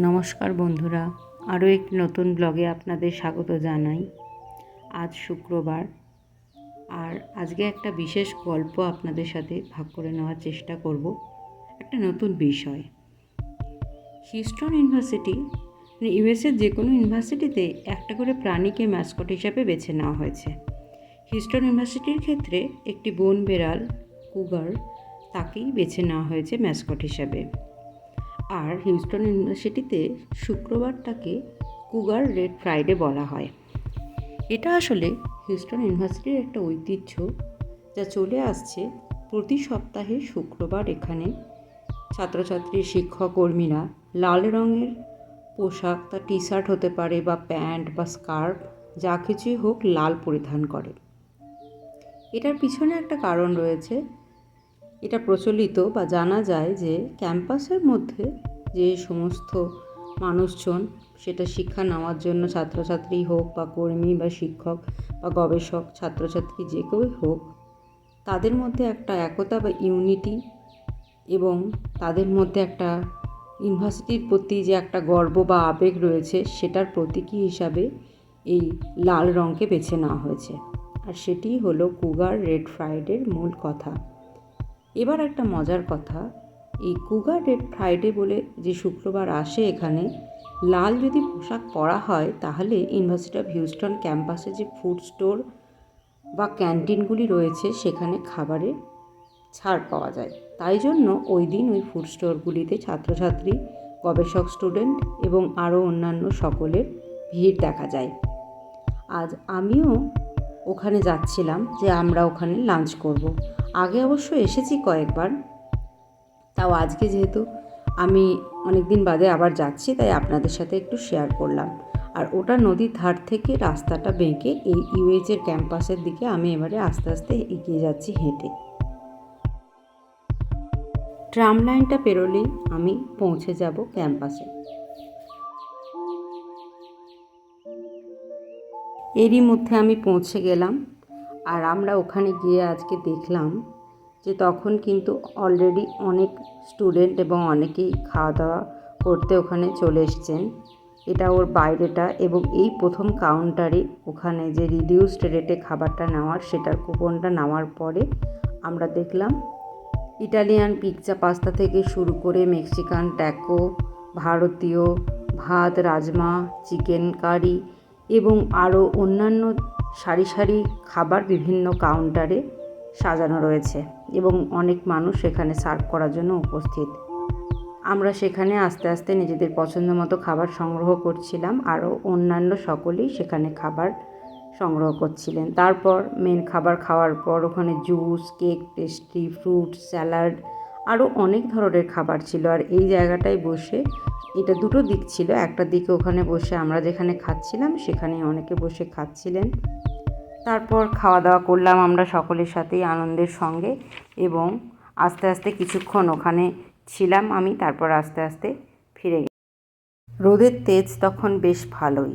নমস্কার বন্ধুরা, আরও একটি নতুন ব্লগে আপনাদের স্বাগত জানাই। আজ শুক্রবার, আর আজকে একটা বিশেষ গল্প আপনাদের সাথে ভাগ করে নেওয়ার চেষ্টা করব। একটা নতুন বিষয়। হিস্টন ইউনিভার্সিটি মানে ইউএসের যে কোনো ইউনিভার্সিটিতে একটা করে প্রাণীকে ম্যাসকট হিসাবে বেছে নেওয়া হয়েছে। হিস্টন ইউনিভার্সিটির ক্ষেত্রে একটি বন বেড়াল, কুগার, তাকেই বেছে নেওয়া হয়েছে ম্যাসকট হিসাবে। আর হিউস্টন ইউনিভার্সিটিতে শুক্রবারটাকে কুগার রেড ফ্রাইডে বলা হয়। এটা আসলে হিউস্টন ইউনিভার্সিটির একটা ঐতিহ্য যা চলে আসছে প্রতি সপ্তাহে শুক্রবার এখানে। ছাত্রছাত্রী, শিক্ষক কর্মীরা লাল রঙের পোশাক তা টি শার্ট হতে পারে বা প্যান্ট বা স্কার্ফ, যা কিছুই হোক লাল পরিধান করে। এটার পিছনে একটা কারণ রয়েছে এটা প্রচলিত বা জানা যায় যে ক্যাম্পাসের মধ্যে যে সমস্ত মানুষজন, সেটা শিক্ষা নেওয়ার জন্য ছাত্রছাত্রী হোক বা কর্মী বা শিক্ষক বা গবেষক, ছাত্রছাত্রী যে কেউই হোক, তাদের মধ্যে একটা একতা বা ইউনিটি এবং তাদের মধ্যে একটা ইউনিভার্সিটির প্রতি যে একটা গর্ব বা আবেগ রয়েছে, সেটার প্রতীকী হিসাবে এই লাল রঙকে বেছে নেওয়া হয়েছে। আর সেটি হলো কুগার রেড ফ্রাইডের মূল কথা। এবার একটা মজার কথা, এই কুগার রেড ফ্রাইডে বলে যে শুক্রবার আসে এখানে, লাল যদি পোশাক পরা হয়, তাহলে ইউনিভার্সিটি অফ হিউস্টন ক্যাম্পাসে যে ফুড স্টোর বা ক্যান্টিনগুলি রয়েছে, সেখানে খাবারে ছাড় পাওয়া যায়। তাই জন্য ওই দিন ওই ফুড স্টোরগুলিতে ছাত্রছাত্রী, গবেষক স্টুডেন্ট এবং আরও অন্যান্য সকলের ভিড় দেখা যায়। আজ আমিও ওখানে যাচ্ছিলাম যে আমরা ওখানে লাঞ্চ করব। আগে অবশ্য এসেছি কয়েকবার। তাও আজকে যেহেতু আমি অনেক দিন বাদে আবার যাচ্ছি, তাই আপনাদের সাথে একটু শেয়ার করলাম। আর ওটা নদীর ধার থেকে রাস্তাটা বেঁকে এই ইউএইচের ক্যাম্পাসের দিকে আমি এবারে আস্তে আস্তে এগিয়ে যাচ্ছি হেঁটে। ট্রাম লাইনটা পেরোলেই আমি পৌঁছে যাব ক্যাম্পাসে। এরই মধ্যে আমি পৌঁছে গেলাম আর আমরা ওখানে গিয়ে আজকে দেখলাম যে তখন কিন্তু অলরেডি অনেক স্টুডেন্ট এবং অনেকেই খাওয়া দাওয়া করতে ওখানে চলে এসছেন। এটা ওর বাইরেটা এবং এই প্রথম কাউন্টারে ওখানে যে রিডিউসড রেটে খাবারটা নেওয়ার, সেটার কুপনটা নেওয়ার পরে আমরা দেখলাম ইটালিয়ান পিৎজা পাস্তা থেকে শুরু করে মেক্সিকান ট্যাকো ভারতীয় ভাত, রাজমা চিকেন কারি এবং আরও অন্যান্য সারি সারি খাবার বিভিন্ন কাউন্টারে সাজানো রয়েছে এবং অনেক মানুষ সেখানে সার্ভ করার জন্য উপস্থিত। আমরা সেখানে আস্তে আস্তে নিজেদের পছন্দ মতো খাবার সংগ্রহ করছিলাম, আরও অন্যান্য সকলেই সেখানে খাবার সংগ্রহ করছিলেন। তারপর মেন খাবার খাওয়ার পর ওখানে juice cake pastry fruit salad আরও অনেক ধরনের খাবার ছিল। আর এই জায়গাটায় বসে এটা দুটো দিক ছিল। একটা দিকে ওখানে বসে আমরা যেখানে খাচ্ছিলাম সেখানে অনেকে বসে খাচ্ছিলেন। তারপর খাওয়া দাওয়া করলাম আমরা সকলের সাথেই আনন্দের সঙ্গে এবং আস্তে আস্তে কিছুক্ষণ ওখানে ছিলাম আমি, তারপর আস্তে আস্তে ফিরে গেলাম। রোদের তেজ তখন বেশ ভালোই।